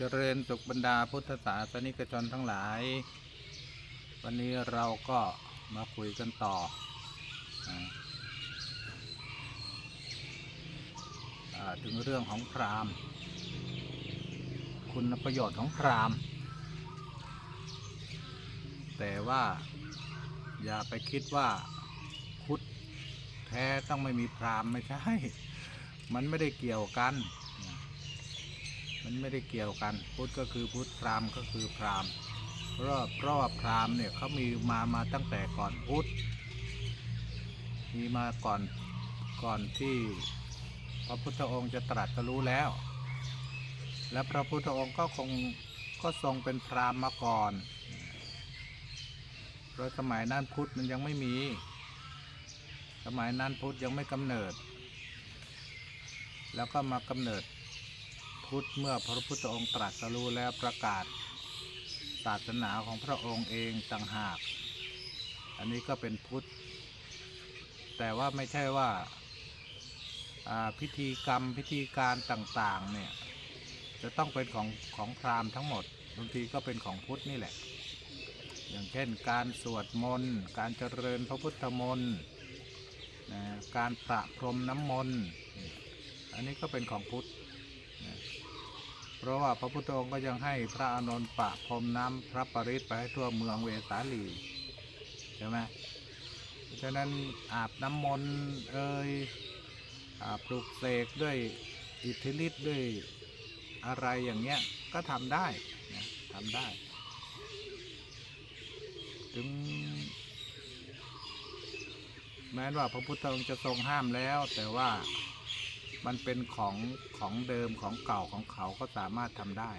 เจริญสุขบรรดาพุทธศาสนิกชนทั้งหลาย วันนี้เราก็มาคุยกันต่อ ถึงเรื่องของพรามคุณประโยชน์ของพรามแต่ว่าอย่าไปคิดว่าพุทธแท้ต้องไม่มีพรามไม่ใช่ มันไม่ได้เกี่ยวกัน มันไม่ได้เกี่ยวกัน พุทธก็คือพุทธพราหมณ์ก็คือพราหมณ์ราะเพราะว่าพราหมณ์เนี่ยเขามีมามาตั้งแต่ก่อนพุทธมีมาก่อนก่อนที่พระพุทธองค์จะตรัสรู้แล้ว และพระพุทธองค์ก็คงก็ทรงเป็นพราหมณ์มาก่อนเพราะสมัยนั้นพุทธมันยังไม่มี สมัยนั้นพุทธยังไม่กำเนิด แล้วก็มากำเนิด พุทธเมื่อพระพุทธองค์ตรัสรู้แล้วประกาศศาสนาของพระองค์เองต่างหาก อันนี้ก็เป็นพุทธ แต่ว่าไม่ใช่ว่าพิธีกรรมพิธีการต่างๆเนี่ยจะต้องเป็นของของพราหมณ์ทั้งหมดบางทีก็เป็นของพุทธนี่แหละ อย่างเช่นการสวดมนต์การเจริญพระพุทธมนต์การประพรมน้ำมนต์อันนี้ก็เป็นของพุทธ เพราะว่าพระพุทธองค์ก็ยังให้พระอานนท์ปะพรมน้ำพระปริตไปให้ทั่วเมืองเวสาลีใช่ไหมเพราะฉะนั้นอาบน้ำมนต์เอ่ยอาปลุกเสกด้วยอิทธิฤทธิ์ด้วยอะไรอย่างเงี้ยก็ทำได้นะทำได้ ถึง แม้ว่าพระพุทธองค์จะทรงห้ามแล้วแต่ว่า มันเป็นของของเดิมของเก่าของเขาก็สามารถทำได้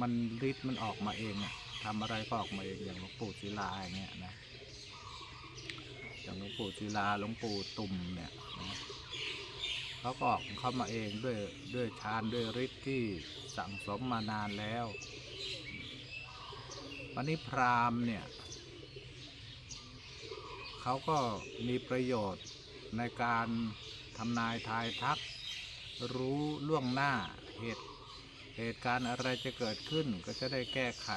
มันฤทธิ์มันออกมาเองอะทำอะไรก็ออกมาเองอย่างหลวงปู่ศิลาอย่างเงี้ยนะอย่างหลวงปู่ศิลาหลวงปู่ตุ่มเนี่ยนะเขาก็ออกเข้ามาเองด้วยด้วยฌานด้วยฤทธิ์ที่สั่งสมมานานแล้ววันนี้พราหมณ์เนี่ยเขาก็มีประโยชน์ในการ ทำนายทายทัก รู้ล่วงหน้าเหตุเหตุการณ์อะไรจะเกิดขึ้นก็จะได้แก้ไข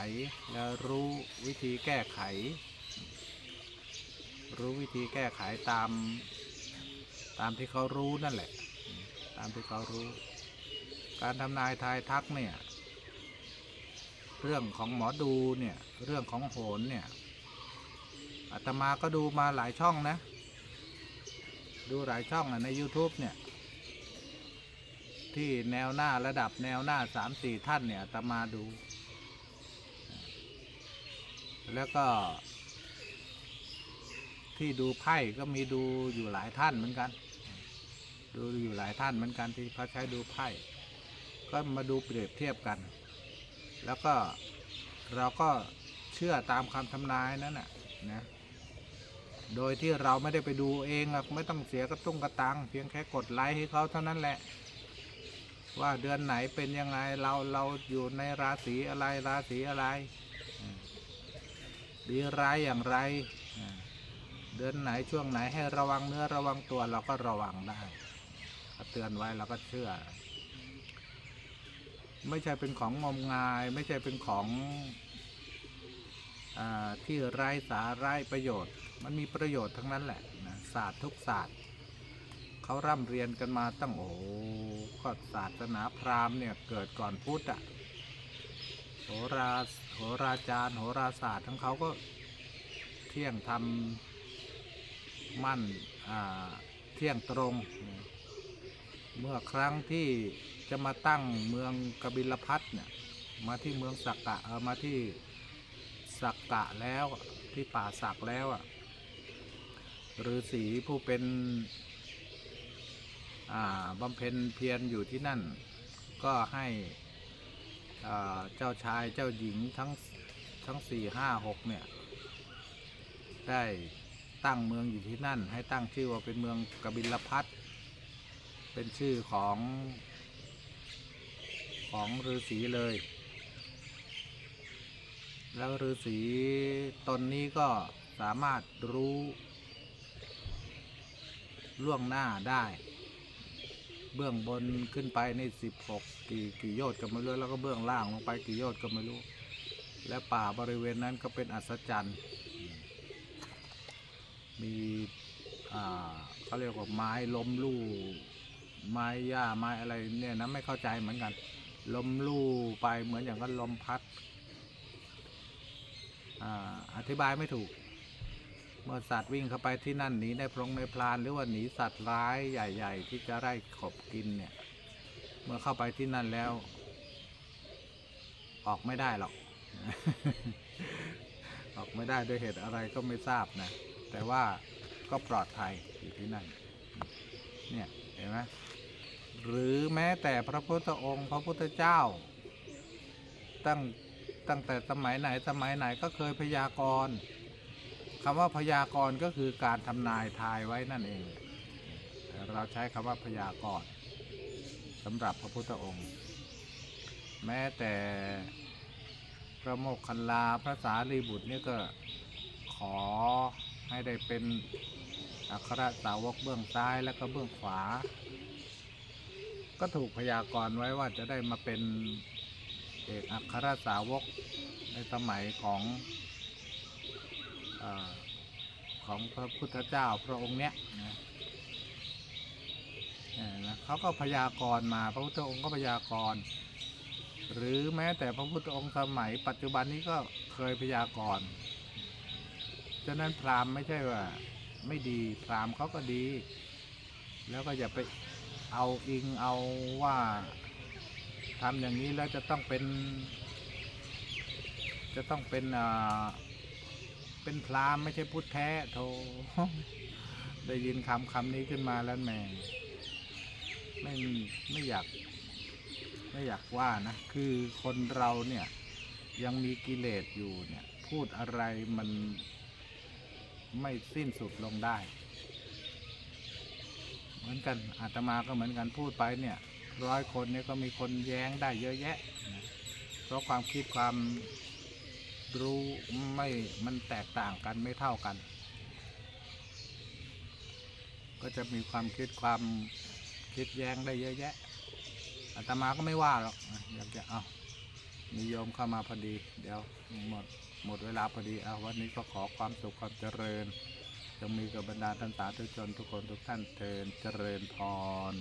และรู้วิธีแก้ไข รู้วิธีแก้ไขตาม ตามที่เขารู้นั่นแหละ ตามที่เขารู้ การทำนายทายทักเนี่ย เรื่องของหมอดูเนี่ย เรื่องของโหนเนี่ยอาตมาก็ดูมาหลายช่องนะ ดูหลายช่องใน YouTube เนี่ย ที่แนวหน้าระดับแนวหน้าสามสี่ท่านเนี่ยอาตมาดู แล้วก็ ที่ดูไพ่ก็มีดูอยู่หลายท่านเหมือนกัน ดูอยู่หลายท่านเหมือนกันที่เขาใช้ดูไพ่ก็มาดูเปรียบเทียบกัน แล้วก็เราก็เชื่อตามคำทำนายนั่นแหละนะ โดยที่เราไม่ได้ไปดูเองไม่ต้องเสียกระตุ้งกระตังเพียงแค่กดไลค์ให้เขาเท่านั้นแหละ ว่าเดือนไหนเป็นยังไงเราเราอยู่ในราศีอะไรราศีอะไร ดีร้ายอย่างไร เดือนไหนช่วงไหนให้ระวังเนื้อระวังตัวเราก็ระวังได้เตือนไว้เราก็เชื่อ ไม่ใช่เป็นของงมงาย ไม่ใช่เป็นของอที่ไร้สาระประโยชน์ มันมีประโยชน์ทั้งนั้นแหละนะศาสตร์ทุกศาสตร์เขาร่ำเรียนกันมาตั้งโอ้ก็ศาสนาพราหมณ์เนี่ยเกิดก่อนพุทธอะโหราโหราจารย์โหราศาสตร์ทั้งเขาก็เที่ยงทำมั่นอ่าเที่ยงตรง เมื่อครั้งที่จะมาตั้งเมืองกบิลพัทเนี่ยมาที่เมืองสักกะเออมาที่สักกะแล้วที่ป่าสักแล้วอะ ฤาษีผู้เป็นบำเพ็ญเพียรอยู่ที่นั่น ก็ให้เจ้าชายเจ้าหญิงทั้งทั้งสี่ห้าหกเนี่ย ได้ตั้งเมืองอยู่ที่นั่น ให้ตั้งชื่อว่าเป็นเมืองกบิลพัทเป็นชื่อของของฤาษีเลย แล้วฤาษีตนนี้ก็สามารถรู้ ล่วงหน้าได้ เบื้องบนขึ้นไปนี่สิบหกกี่กี่โยชน์ก็ไม่รู้แล้วก็เบื้องล่างลงไปกี่โยชน์ก็ไม่รู้ และป่าบริเวณนั้นก็เป็นอัศจรรย์มมีอ่าเขาเรียกว่าไม้ล้มลู่ไม้หญ้าไม้อะไรเนี่ยนะไม่เข้าใจเหมือนกันล้มลู่ไปเหมือนอย่างก็ลมพัดอ่าอธิบายไม่ถูก เมื่อสัตว์วิ่งเข้าไปที่นั่นหนีในพรงในพรานหรือว่าหนีสัตว์ร้ายใหญ่ ๆ ที่จะไล่ขบกินเนี่ย เมื่อเข้าไปที่นั่นแล้ว ออกไม่ได้หรอก ออกไม่ได้ด้วยเหตุอะไรก็ไม่ทราบนะ แต่ว่าก็ปลอดภัยอยู่ที่นั่น เนี่ยเห็นไหมหรือแม้แต่พระพุทธองค์ พระพุทธเจ้า ตั้งตั้งแต่สมัยไหนสมัยไหนก็เคยพยากรณ์ คำว่าพยากรณ์ก็คือการทำนายทายไว้นั่นเอง เราใช้คำว่าพยากรณ์สำหรับพระพุทธองค์ แม้แต่พระโมคคัลลาพระสารีบุตรเนี่ยก็ขอให้ได้เป็นอัครสาวกเบื้องซ้ายแล้วก็เบื้องขวา ก็ถูกพยากรณ์ไว้ว่าจะได้มาเป็นเอกอัครสาวกในสมัยของ อของพระพุทธเจ้าพระองค์เนี้ยนะเนี่ยนะเขาก็พยากรณ์มาพระพุทธองค์ก็พยากรณ์หรือแม้แต่พระพุทธองค์สมัย ปัจจุบันนี้ก็เคยพยากรณ์ฉะนั้นพราหมณ์ไม่ใช่ว่า ไม่ดีพราหมณ์เขาก็ดี แล้วก็อย่าไปเอาอิงเอาว่าทำอย่างนี้แล้วจะต้องเป็น จะต้องเป็นอ่า เป็นพราหมณ์ไม่ใช่พุทธแท้โธได้ยินคำคำนี้ขึ้นมาแล้วแม่ไม่ไม่อยาก ไม่อยากว่านะ คือคนเราเนี่ย ยังมีกิเลสอยู่เนี่ย พูดอะไรมันไม่สิ้นสุดลงได้ เหมือนกันอาตมาก็เหมือนกันพูดไปเนี่ย ร้อยคนเนี่ยก็มีคนแย้งได้เยอะแยะนะเพราะความคิดความ รู้ไม่มันแตกต่างกันไม่เท่ากัน ก็จะมีความคิดความคิดแย้งได้เยอะแยะอาตมาก็ไม่ว่าหรอกอยากจะเอานิยมเข้ามาพอดี เดี๋ยวหมดหมดเวลาพอดีเอาวันนี้ก็ขอความสุขความเจริญจงมีกับบรรดาท่านสาธุชนทุกคนทุกท่านเทินเจริญพร